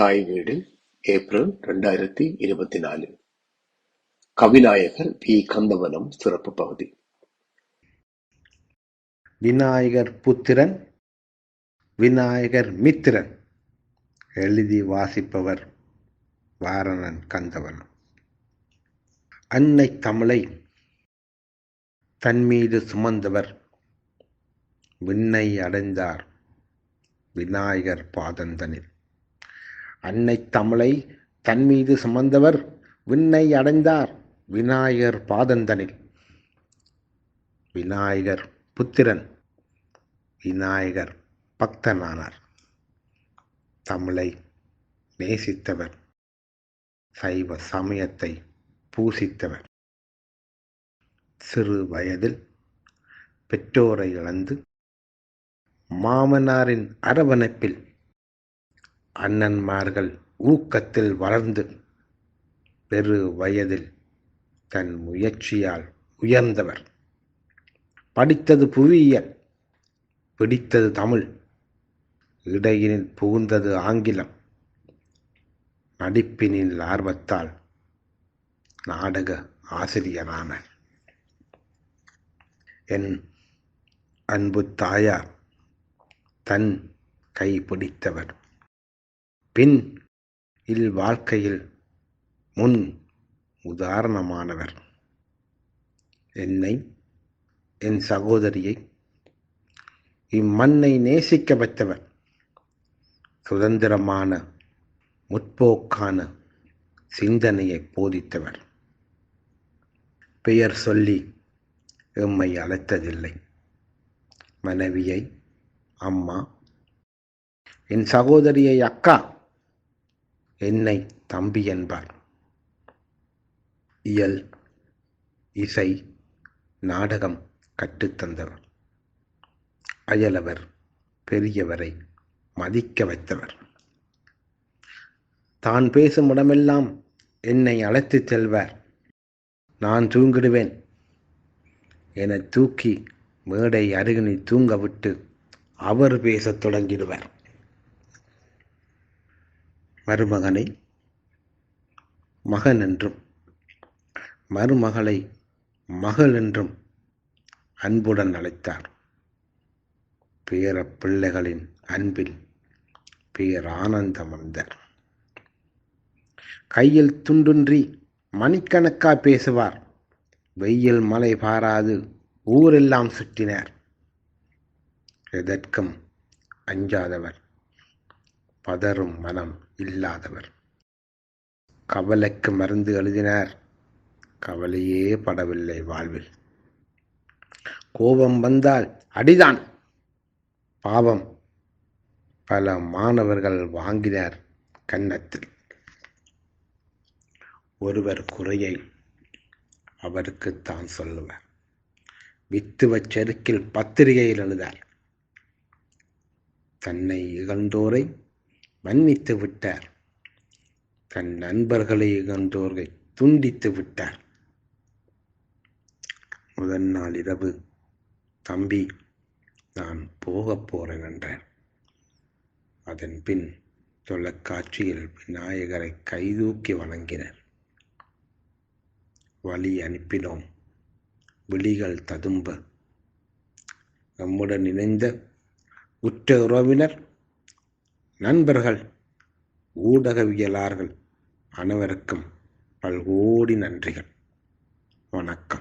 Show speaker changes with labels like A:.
A: தாய் வீடு ஏப்ரல் ரெண்டாயிரத்தி இருபத்தி நாலு. கவிநாயகர் பி. கந்தவனம் சிறப்பு பகுதி.
B: விநாயகர் புத்திரன் விநாயகர் மித்திரன் எழுதி வாசிப்பவர் வாரணன் கந்தவனம். அன்னை தமிழை தன்மீது சுமந்தவர் விண்ணை அடைந்தார் விநாயகர் பாதந்தனில். அன்னை தமிழை தன்மீது சுமந்தவர் விண்ணை அடைந்தார் விநாயகர் பாதந்தனில். விநாயகர் புத்திரன் விநாயகர் பக்தனானார். தமிழை நேசித்தவர் சைவ சமயத்தை பூசித்தவர். சிறு வயதில் பெற்றோரை இழந்து மாமனாரின் அரவணைப்பில் அண்ணன்மார்கள் ஊக்கத்தில் வளர்ந்து பெரு வயதில் தன் முயற்சியால் உயர்ந்தவர். படித்தது புவியியல் பிடித்தது தமிழ். இடையினில் புகுந்தது ஆங்கிலம். நடிப்பினில் ஆர்வத்தால் நாடக ஆசிரியரான என் அன்பு தாயார் தன் கை பிடித்தவர். பின் இல் வாழ்க்கையில் முன் உதாரணமானவர். என்னை என் சகோதரியை இம்மண்ணை நேசிக்க வைத்தவர். சுதந்திரமான முற்போக்கான சிந்தனையை போதித்தவர். பெயர் சொல்லி எம்மை அழைத்ததில்லை. மனைவியை அம்மா என் சகோதரியை அக்கா என்னை தம்பி என்பார் இயல் இசை நாடகம் கற்றுத்தந்தவர் அயலவர் பெரியவரை மதிக்க வைத்தவர். தான் பேசும் இடமெல்லாம் என்னை அழைத்துச் செல்வார். நான் தூங்கிடுவேன். என தூக்கி மேடை அருகினில் தூங்க விட்டு அவர் பேசத் தொடங்கிடுவார். மருமகனை மகன் என்றும் மருமகளை மகள் என்றும் அன்புடன் அழைத்தார். பேர பிள்ளைகளின் அன்பில் பேரானந்தம் வந்தார் கையில் துண்டுன்றி மணிக்கணக்கா பேசுவார். வெயில் மலை பாராது ஊரெல்லாம் சுற்றினார். எதற்கும் அஞ்சாதவர். பதறும் மனம் இல்லாதவர். கவலைக்கு மருந்து எழுதினார். கவலையே படவில்லை வாழ்வில். கோபம் வந்தால் அடிதான். பாவம் பல மாணவர்கள் வாங்கினார் கன்னத்தில். ஒருவர் குறையை அவருக்கு தான் சொல்லுவார். வித்துவ செருக்கில் பத்திரிகையில் எழுதார். தன்னை இகழ்ந்தோரை மன்னித்து விட்டார். தன் நண்பர்களை இகழ்ந்தோரை துண்டித்து விட்டார். முதல் நாள் இரவு தம்பி நான் போகப் போறேன் என்றார். அதன் பின் தொலைக்காட்சியில் விநாயகரை கைதூக்கி வணங்கினர். வழி அனுப்பினோம். விழிகள் ததும்ப. நம்முடன் இணைந்த உற்ற உறவினர் நண்பர்கள் ஊடகவியலார்கள் அனைவருக்கும் பல்கோடி நன்றிகள். வணக்கம்.